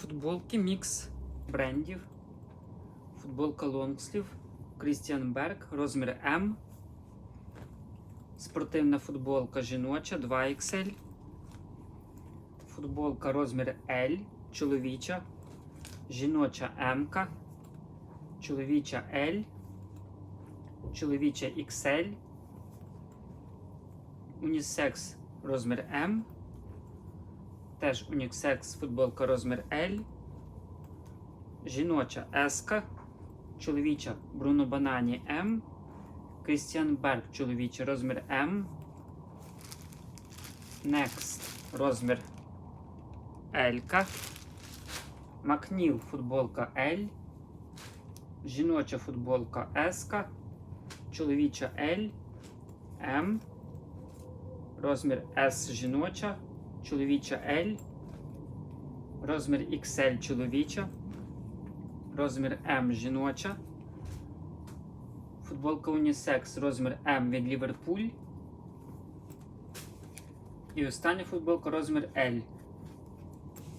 Футболки мікс брендів. Футболка лонгслів. Крістіан Берг, розмір М. Спортивна футболка жіноча 2XL. Футболка розмір L, чоловіча. Жіноча М. Чоловіча L. Чоловіча XL. Унісекс розмір М. Теж уніксекс футболка розмір L. Жіноча S. Чоловіча Бруно Банані М. Крістіан Берг чоловічий розмір М. Next розмір L. Макніл футболка L. Жіноча футболка S. Чоловіча L. М. Розмір S жіноча. Чоловіча L. Розмір XL чоловіча. Розмір М жіноча. Футболка Унісекс розмір М від Ліверпуль. І остання футболка розмір L